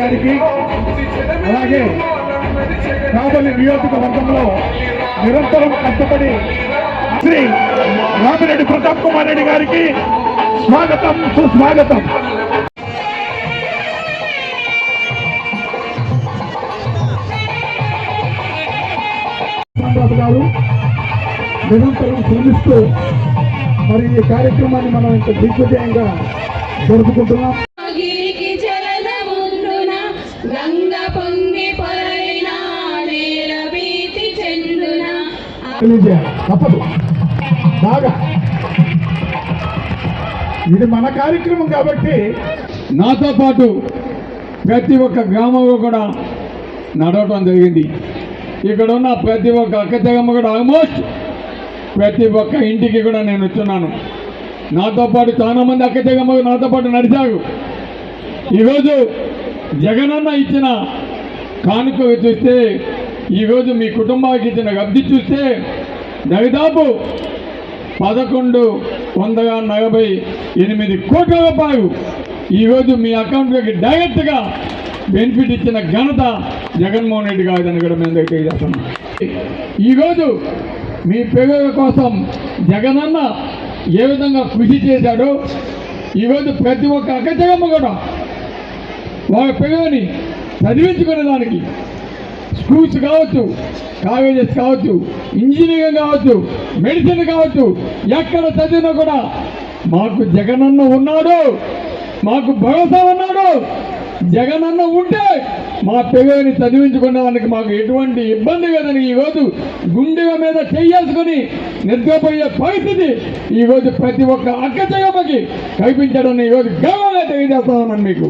గారికి అలాగే కావలి నియోజకవర్గంలో నిరంతరం కష్టపడి శ్రీ రామిరెడ్డి ప్రతాప్ కుమార్ రెడ్డి గారికి స్వాగతం సుస్వాగతం. గారు నిరంతరం శ్రమిస్తూ మరి ఈ కార్యక్రమాన్ని మనం ఇంత దిగ్విజయంగా జరుపుకుంటున్నాం. తప్పదు. బాగా. ఇది మన కార్యక్రమం కాబట్టి నాతో పాటు ప్రతి ఒక్క గ్రామంలో కూడా నడవటం జరిగింది. ఇక్కడ ఉన్న ప్రతి ఒక్క అక్కచెగమ్మ కూడా ఆల్మోస్ట్ ప్రతి ఒక్క ఇంటికి కూడా నేను వచ్చున్నాను. నాతో పాటు చాలా మంది అక్కచెగమ్మలు నాతో పాటు నడిచారు. ఈరోజు జగనన్న ఇచ్చిన కానుక చూస్తే ఈరోజు మీ కుటుంబానికి ఇచ్చిన లబ్ధి చూస్తే దరిదాపు పదకొండు వందల నలభై ఎనిమిది కోట్ల రూపాయలు ఈరోజు మీ అకౌంట్లోకి డైరెక్ట్గా బెనిఫిట్ ఇచ్చిన ఘనత జగన్మోహన్ రెడ్డి గారిదని కూడా మేము దగ్గర ఈరోజు మీ పిల్లల కోసం జగనన్న ఏ విధంగా కృషి చేశాడో ఈరోజు ప్రతి ఒక్క అక్కచగమ్మ కూడా వాళ్ళ పిల్లలని చదివించుకునే దానికి స్కూల్స్ కావచ్చు కాలేజెస్ కావచ్చు ఇంజనీరింగ్ కావచ్చు మెడిసిన్ కావచ్చు ఎక్కడ చదివినా కూడా మాకు జగనన్న ఉన్నాడు మాకు భరోసా ఉన్నాడు. జగనన్న ఉంటే మా పిల్లల్ని చదివించుకునేవానికి మాకు ఎటువంటి ఇబ్బంది లేదని ఈరోజు గుండెల మీద చేయాల్సుకొని నిద్రపోయే పరిస్థితి ఈరోజు ప్రతి ఒక్క అక్క చెయ్యమ్మకి కల్పించడం ఈరోజు గర్వంగా తెలియజేస్తా ఉన్నాను మీకు.